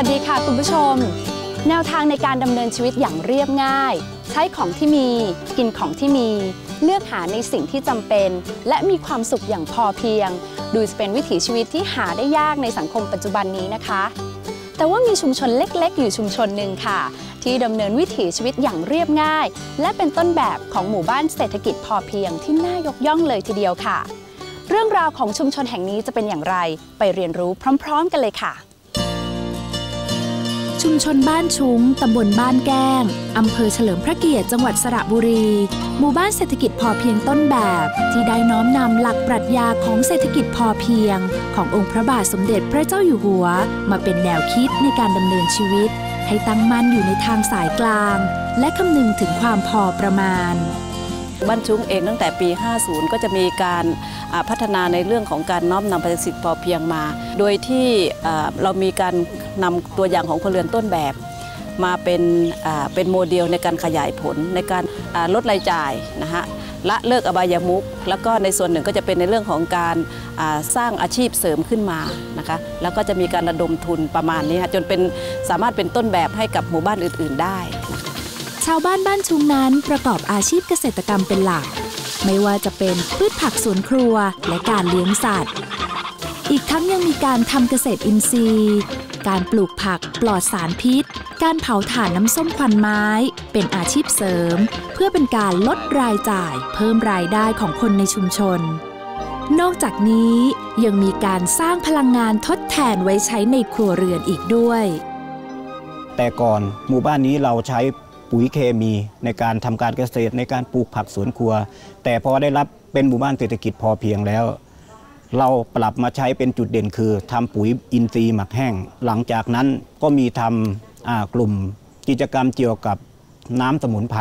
วัสดีค่ะคุณผู้ชม แนวทางในการดำเนินชีวิตอย่างเรียบง่าย ใช้ของที่มี กินของที่มี เลือกหาในสิ่งที่จำเป็น และมีความสุขอย่างพอเพียง ดูจะเป็นวิถีชีวิตที่หาได้ยากในสังคมปัจจุบันนี้นะคะ แต่ว่ามีชุมชนเล็กๆ อยู่ชุมชนหนึ่งค่ะ ที่ดำเนินวิถีชีวิตอย่างเรียบง่าย และเป็นต้นแบบของหมู่บ้านเศรษฐกิจพอเพียงที่น่ายกย่องเลยทีเดียวค่ะ เรื่องราวของชุมชนแห่งนี้จะเป็นอย่างไร ไปเรียนรู้พร้อม ๆ กันเลยค่ะ ชุมชนบ้านชุ้งตำบลบ้านแก้ง อำเภอเฉลิมพระเกียรติจังหวัดสระบุรี หมู่บ้านเศรษฐกิจพอเพียงต้นแบบ ที่ได้น้อมนำหลักปรัชญาของเศรษฐกิจพอเพียง ขององค์พระบาทสมเด็จพระเจ้าอยู่หัว มาเป็นแนวคิดในการดำเนินชีวิต ให้ตั้งมั่นอยู่ในทางสายกลาง และคำนึงถึงความพอประมาณบ้านชุ้งเองตั้งแต่ปี 50 ก็จะมีการพัฒนาในเรื่องของการน้อมนำประสิทธิพอเพียงมา โดยที่เรามีการ นำตัวอย่างของพลเรือนต้นแบบ มาเป็นเป็นโมเดลในการขยายผลในการลดรายจ่ายนะฮะละเลิกอบายามุขแล้วก็ในส่วนหนึ่งก็จะเป็นในเรื่องของการสร้างอาชีพเสริมขึ้นมานะคะแล้วก็จะมีการระดมทุนประมาณนี้ค่ะจนเป็นสามารถเป็นต้นแบบให้กับหมู่บ้านอื่น ๆ ได้ชาวบ้านบ้านชุงนั้นประกอบอาชีพเกษตรกรรมเป็นหลัก ไม่ว่าจะเป็นพืชผักสวนครัวและการเลี้ยงสัตว์ อีกทั้งยังมีการทำเกษตรอินทรีย์ การปลูกผักปลอดสารพิษ การเผาถ่านน้ำส้มควันไม้ เป็นอาชีพเสริม เพื่อเป็นการลดรายจ่าย เพิ่มรายได้ของคนในชุมชน นอกจากนี้ยังมีการสร้างพลังงานทดแทนไว้ใช้ในครัวเรือนอีกด้วย แต่ก่อนหมู่บ้านนี้เราใช้ปุ๋ยเคมีในการทำการเกษตรในการปลูกผักสวนครัว แต่พอได้รับเป็นหมู่บ้านเศรษฐกิจพอเพียงแล้ว เราปรับมาใช้เป็นจุดเด่นคือทำปุ๋ยอินทรีย์หมักแห้ง หลังจากนั้นก็มีทำกลุ่มกิจกรรมเกี่ยวกับน้ำสมุนไพร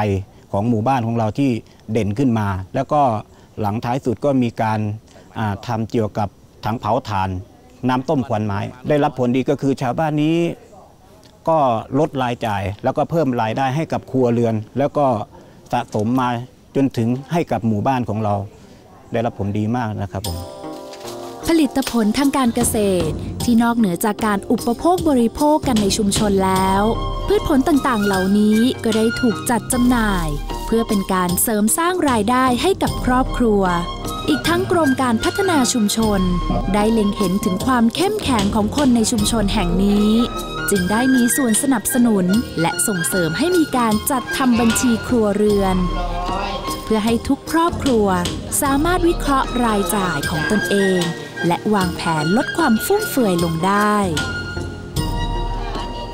ของหมู่บ้านของเราที่เด่นขึ้นมา แล้วก็หลังท้ายสุดก็มีการาทำเกี่ยวกับถังเผาถ่าน น้ำต้มควันไม้ ได้รับผลดีก็คือชาวบ้านนี้ก็ลดรายจ่าย แล้วก็เพิ่มรายได้ให้กับครัวเรือน แล้วก็สะสมมาจนถึงให้กับหมู่บ้านของเรา ได้รับผลดีมากนะครับผม ผลิตผลทางการเกษตร ที่นอกเหนือจากการอุปโภคบริโภคกันในชุมชนแล้ว พืชผลต่างๆ เหล่านี้ก็ได้ถูกจัดจำหน่าย เพื่อเป็นการเสริมสร้างรายได้ให้กับครอบครัว อีกทั้งกรมการพัฒนาชุมชน ได้เล็งเห็นถึงความเข้มแข็งของคนในชุมชนแห่งนี้ จึงได้มีส่วนสนับสนุน และส่งเสริมให้มีการจัดทำบัญชีครัวเรือนเพื่อให้ทุกครอบครัวสามารถวิเคราะห์รายจ่ายของตนเอง และวางแผนลดความฟุ่มเฟือยลงได้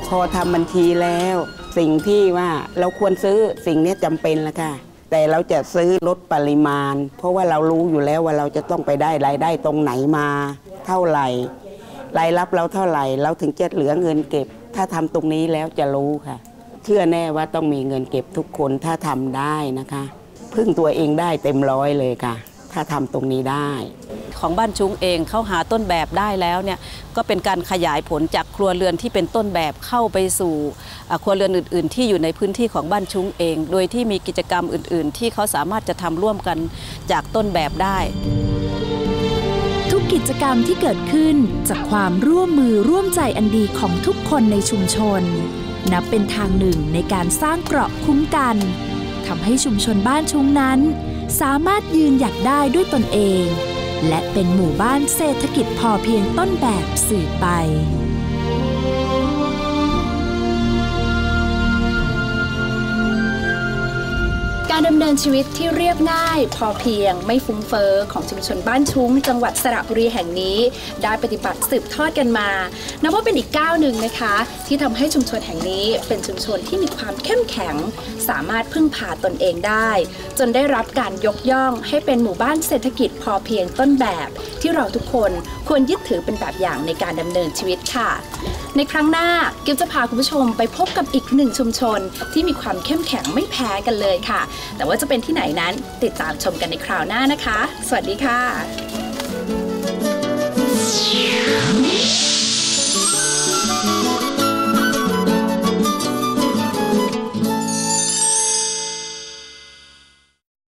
พอทำบัญชีแล้ว สิ่งที่ว่าเราควรซื้อสิ่งนี้จำเป็นแล้วค่ะ แต่เราจะซื้อลดปริมาณ เพราะว่าเรารู้อยู่แล้วว่าเราจะต้องไปได้รายได้ตรงไหนมา เท่าไหร่รายรับเราเท่าไหร่ เราถึงจะเหลือเงินเก็บ ถ้าทำตรงนี้แล้วจะรู้ค่ะ เชื่อแน่ว่าต้องมีเงินเก็บทุกคนถ้าทำได้นะคะ พึ่งตัวเองได้เต็มร้อยเลยค่ะ ถ้าทำตรงนี้ได้ ของบ้านชุ้งเองเข้าหาต้นแบบได้แล้วเนี่ยก็เป็นการขยายผลจากครัวเรือนที่เป็นต้นแบบเข้าไปสู่ครัวเรือนอื่น ๆ ที่อยู่ในพื้นที่ของบ้านชุ้งเอง โดยที่มีกิจกรรมอื่น ๆ ที่เขาสามารถจะทำร่วมกันจากต้นแบบได้ ทุกกิจกรรมที่เกิดขึ้นจากความร่วมมือร่วมใจอันดีของทุกคนในชุมชน นับเป็นทางหนึ่งในการสร้างเกราะคุ้มกันทำให้ชุมชนบ้านชุงนั้น สามารถยืนหยัดได้ด้วยตนเอง และเป็นหมู่บ้านเศรษฐกิจพอเพียงต้นแบบสืบไป การดำเนินชีวิตที่เรียบง่าย พอเพียงไม่ฟุ้งเฟอ้อของชุมชนบ้านชุ้ง จังหวัดสระบุรีแห่งนี้ ได้ปฏิบัติสืบทอดกันมา นับว่าเป็นอีกก้าวหนึ่งนะคะ ที่ทำให้ชุมชนแห่งนี้เป็นชุมชนที่มีความเข้มแข็ง สามารถพึ่งพาตนเองได้ จนได้รับการยกย่องให้เป็นหมู่บ้านเศรษฐกิจพอเพียงต้นแบบ ที่เราทุกคนควรยึดถือเป็นแบบอย่างในการดำเนินชีวิตค่ะ ในครั้งหน้ากิฟจะพาคุณผู้ชมไปพบกับอีกหนึ่งชุมชน ที่มีความเข้มแข็งไม่แพ้กันเลยค่ะ แต่ว่าจะเป็นที่ไหนนั้นติดตามชมกันในคราวหน้านะคะ สวัสดีค่ะ